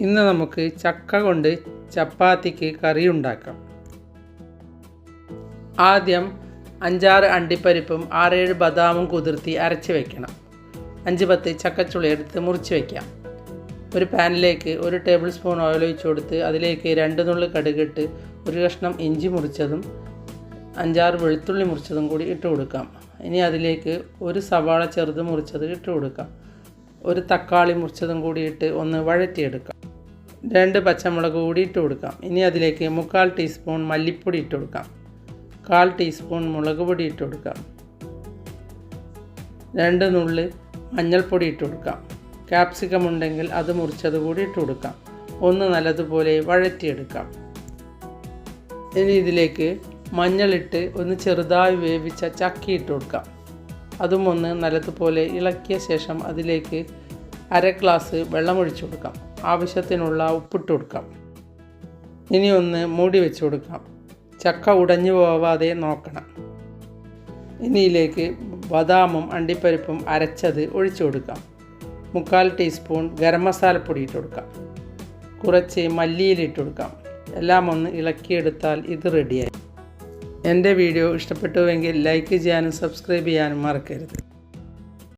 ഇന്ന് നമുക്ക് ചക്ക കൊണ്ട് ചപ്പാത്തിക്ക് കറി ഉണ്ടാക്കാം. ആദ്യം അഞ്ചാറ് അണ്ടിപ്പരിപ്പും ആറേഴ് ബദാമും കുതിർത്തി അരച്ച് വയ്ക്കണം അഞ്ച് പത്ത് ചക്കച്ചുളി എടുത്ത് മുറിച്ച് വയ്ക്കാം ഒരു പാനിലേക്ക് ഒരു ടേബിൾ സ്പൂൺ ഓയിൽ ഒഴിച്ച് കൊടുത്ത് അതിലേക്ക് രണ്ട് നുള്ളി കടുകിട്ട് ഒരു കഷ്ണം ഇഞ്ചി മുറിച്ചതും അഞ്ചാറ് വെളുത്തുള്ളി മുറിച്ചതും കൂടി ഇട്ട് കൊടുക്കാം. ഇനി അതിലേക്ക് ഒരു സവാള ചെറുത് മുറിച്ചത് ഇട്ട് കൊടുക്കാം. ഒരു തക്കാളി മുറിച്ചതും കൂടി ഇട്ട് ഒന്ന് വഴറ്റിയെടുക്കാം. രണ്ട് പച്ചമുളക് കൂടി ഇട്ട് കൊടുക്കാം. ഇനി അതിലേക്ക് മുക്കാൽ ടീസ്പൂൺ മല്ലിപ്പൊടി ഇട്ട് കൊടുക്കാം. കാൽ ടീസ്പൂൺ മുളക് പൊടി ഇട്ട് കൊടുക്കാം. രണ്ട് നുള്ളി മഞ്ഞൾപ്പൊടി ഇട്ട് കൊടുക്കാം. ക്യാപ്സിക്കം ഉണ്ടെങ്കിൽ അത് മുറിച്ചത് കൂടി ഇട്ട് കൊടുക്കാം. ഒന്ന് നല്ലതുപോലെ വഴറ്റിയെടുക്കാം. ഇനി ഇതിലേക്ക് മഞ്ഞളിട്ട് ഒന്ന് ചെറുതായി വേവിച്ച ചക്കി ഇട്ട് കൊടുക്കാം. അതും ഒന്ന് നല്ലതുപോലെ ഇളക്കിയ ശേഷം അതിലേക്ക് അര ഗ്ലാസ് വെള്ളം ഒഴിച്ചു കൊടുക്കാം. ആവശ്യത്തിനുള്ള ഉപ്പിട്ട് കൊടുക്കാം. ഇനി ഒന്ന് മൂടി വെച്ച് കൊടുക്കാം. ചക്ക ഉടഞ്ഞു പോവാതെ നോക്കണം. ഇനിയിലേക്ക് ബദാമും അണ്ടിപ്പരിപ്പും അരച്ചത് ഒഴിച്ചു കൊടുക്കാം. മുക്കാൽ ടീസ്പൂൺ ഗരം മസാലപ്പൊടി ഇട്ട് കൊടുക്കാം. കുറച്ച് മല്ലിയിലിട്ട് കൊടുക്കാം. എല്ലാം ഒന്ന് ഇളക്കിയെടുത്താൽ ഇത് റെഡിയായി. എന്റെ വീഡിയോ ഇഷ്ടപ്പെട്ടുവെങ്കിൽ ലൈക്ക് ചെയ്യാനും സബ്സ്ക്രൈബ് ചെയ്യാനും മറക്കരുത്.